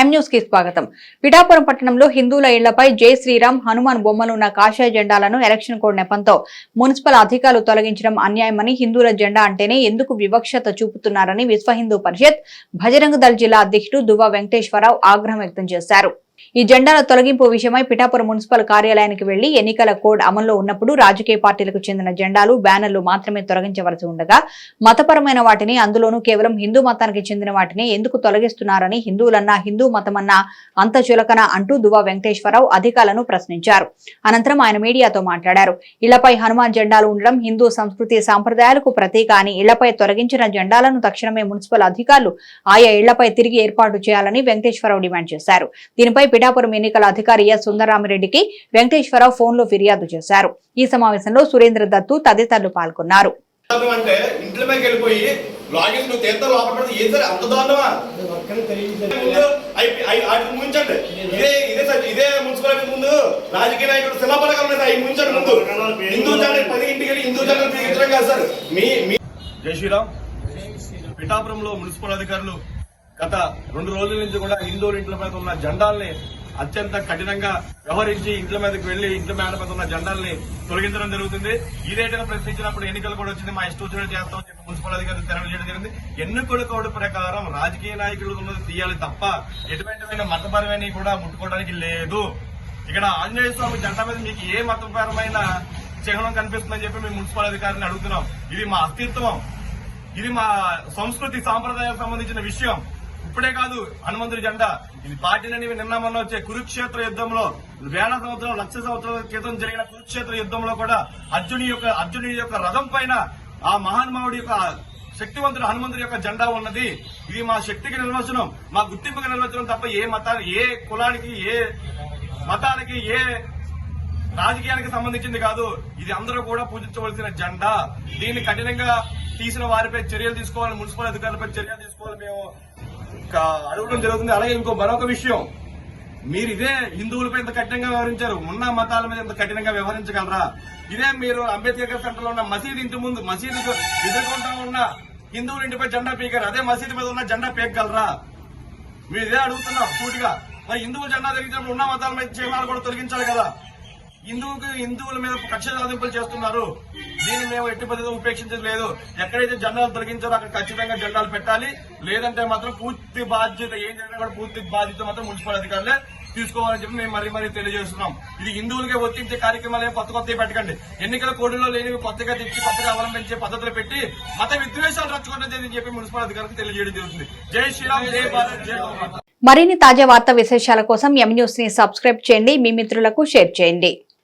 కి స్వాగతం. పిఠాపురం పట్టణంలో హిందువుల ఇళ్ళపై జై శ్రీరామ్ హనుమాన్ బొమ్మలు ఉన్న కాషాయ జెండాలను ఎలక్షన్ కోడ్ నెపంతో మున్సిపల్ అధికారులు తొలగించడం అన్యాయమని హిందువుల జెండా అంటేనే ఎందుకు వివక్షత చూపుతున్నారని విశ్వ హిందూ పరిషత్ బజరంగ దళ్ జిల్లా అధ్యక్షుడు దువ్వ వెంకటేశ్వరరావు ఆగ్రహం వ్యక్తం చేశారు. ఈ జెండాల తొలగింపు విషయమై పిఠాపురం మున్సిపల్ కార్యాలయానికి వెళ్ళి ఎన్నికల కోడ్ అమల్లో ఉన్నప్పుడు రాజకీయ పార్టీలకు చెందిన జెండాలు బ్యానర్లు మాత్రమే తొలగించవలసి ఉండగా మతపరమైన వాటిని అందులోనూ కేవలం హిందూ మతానికి చెందిన వాటిని ఎందుకు తొలగిస్తున్నారని హిందువులన్నా హిందూ మతమన్నా అంత చులకన అంటూ దువా వెంకటేశ్వరరావు అధికారులను ప్రశ్నించారు. అనంతరం ఆయన మీడియాతో మాట్లాడారు. ఇళ్ళపై హనుమాన్ జెండాలు ఉండడం హిందూ సంస్కృతి సాంప్రదాయాలకు ప్రతీక అని ఇళ్ళపై తొలగించిన జెండాలను తక్షణమే మున్సిపల్ అధికారులు ఆయా ఇళ్ళపై తిరిగి ఏర్పాటు చేయాలని వెంకటేశ్వరరావు డిమాండ్ చేశారు. దీనిపై పిఠాపురం ఎన్నికల అధికారి ఎస్ సుందరరామిరెడ్డికి వెంకటేశ్వరరావు ఫోన్లో ఫిర్యాదు చేశారు. ఈ సమావేశంలో సురేంద్ర దత్తు తదితరులు పాల్గొన్నారు. దారుణం అంటే ఇంట్లో మీదకి వెళ్ళిపోయి లాగిన్ నువ్వు తీర్థ లోపల పెడితే ఏం సరే? అంత దారుణమా? ముందు అయి- అయి- వాటిని ముంచండి. ఇదే ఇదే సార్ ఇదే మున్సిపాలిటీ ముందు రాజకీయ నాయకుడు శిలాపలకం మీద అవి ముంచండి ముందు. హిందూ జెండా పది ఇంటికి వెళ్ళి హిందూ జెండా పీకించడం కాదు సార్. మీ మీ జై శ్రీరామ్. పిఠాపురంలో మున్సిపల్ అధికారులు గత రెండు రోజుల నుంచి కూడా హిందువుల ఇంట్ల మీద ఉన్న జెండాల్ని అత్యంత కఠినంగా వ్యవహరించి ఇంట్ల మీదకి వెళ్ళి ఇంట్ల మీద మీద ఉన్న జెండాల్ని తొలగించడం జరుగుతుంది. ఈ రేటును ప్రశ్నించినప్పుడు ఎన్నికలు కూడా వచ్చింది. మా ఇష్టం వచ్చినట్టు చేస్తామని చెప్పి మున్సిపల్ అధికారులు తెలియజేయడం జరిగింది. ఎన్నికల కోడ్ ప్రకారం రాజకీయ నాయకులు ఉన్నది తీయాలి తప్ప ఎటువంటి మతపరమైన కూడా ముట్టుకోవడానికి లేదు. ఇక్కడ ఆంజనేయ స్వామి జెండా మీద మీకు ఏ మతపరమైన చిహ్నం కనిపిస్తుందని చెప్పి మేము మున్సిపల్ అధికారిని అడుగుతున్నాం. ఇది మా అస్తిత్వం. ఇది మా సంస్కృతి సాంప్రదాయాలకు సంబంధించిన విషయం. ఇప్పుడే కాదు హనుమంతుడి జెండా ఇది పార్టీలని నిన్న మొన్న వచ్చే కురుక్షేత్ర యుద్ధంలో వేల సంవత్సరం లక్ష సంవత్సరాల క్రితం జరిగిన కురుక్షేత్ర యుద్ధంలో కూడా అర్జుని యొక్క అర్జునుడి యొక్క రథం పైన ఆ మహానుభావుడి యొక్క శక్తివంతుడు హనుమంతుడి యొక్క జెండా ఉన్నది. ఇది మా శక్తికి నిర్వచనం మా గుర్తింపుకి నిర్వచనం తప్ప ఏ మతానికి ఏ కులానికి ఏ మతానికి ఏ రాజకీయానికి సంబంధించింది కాదు. ఇది అందరూ కూడా పూజించవలసిన జెండా. దీన్ని కఠినంగా తీసిన వారిపై చర్యలు తీసుకోవాలి మున్సిపల్ అధికారులపై చర్యలు తీసుకోవాలి మేము అడగడం జరుగుతుంది. అలాగే ఇంకో మరొక విషయం. మీరు ఇదే హిందువులపై ఇంత కఠినంగా వ్యవహరించారు. ఉన్న మతాల మీద ఇంత కఠినంగా వ్యవహరించగలరా? ఇదే మీరు అంబేద్కర్ సెంటర్లో ఉన్న మసీద్ ఇంటి ముందు మసీదు ఎదుర్కొంటా ఉన్న హిందువుల ఇంటిపై జెండా పీకారు. అదే మసీదు మీద ఉన్న జెండా పీకగలరా? మీరు ఇదే అడుగుతున్నా సూటిగా మరి హిందువుల జెండా తొలగించినప్పుడు ఉన్న మతాల మీద చిహ్నాలు కూడా తొలగించాలి కదా. హిందువుకి హిందువుల మీద కక్ష సాధింపులు చేస్తున్నారు. దీన్ని మేము ఎట్టి పద్ధతిలో ఉపేక్షించలేదు ఎక్కడైతే జెండాలు తొలగించారో అక్కడ ఖచ్చితంగా జెండాలు పెట్టాలి. లేదంటే మాత్రం పూర్తి బాధ్యత ఏం జరిగినా కూడా పూర్తి బాధ్యత మాత్రం మున్సిపల్ అధికారులే తీసుకోవాలని చెప్పి మేము మరీ మరీ తెలియజేస్తున్నాం. ఇది హిందువులకే వర్తించే కార్యక్రమాలు ఏం కొత్త కొత్తవి పెట్టకండి. ఎన్నికల కోడిలో లేనివి కొత్తగా తెచ్చి కొత్తగా అవలంబించే పద్ధతులు పెట్టి మత విద్వేషాలు రచ్చుకున్నది చెప్పి మున్సిపల్ అధికారులకు తెలియజేయడం జరుగుతుంది. జై శ్రీరామ్ జై భారత్ జై మరిన్ని తాజా వార్తా విశేషాల కోసం ఎం న్యూస్ని సబ్స్క్రైబ్ చేయండి. మీ మిత్రులకు షేర్ చేయండి.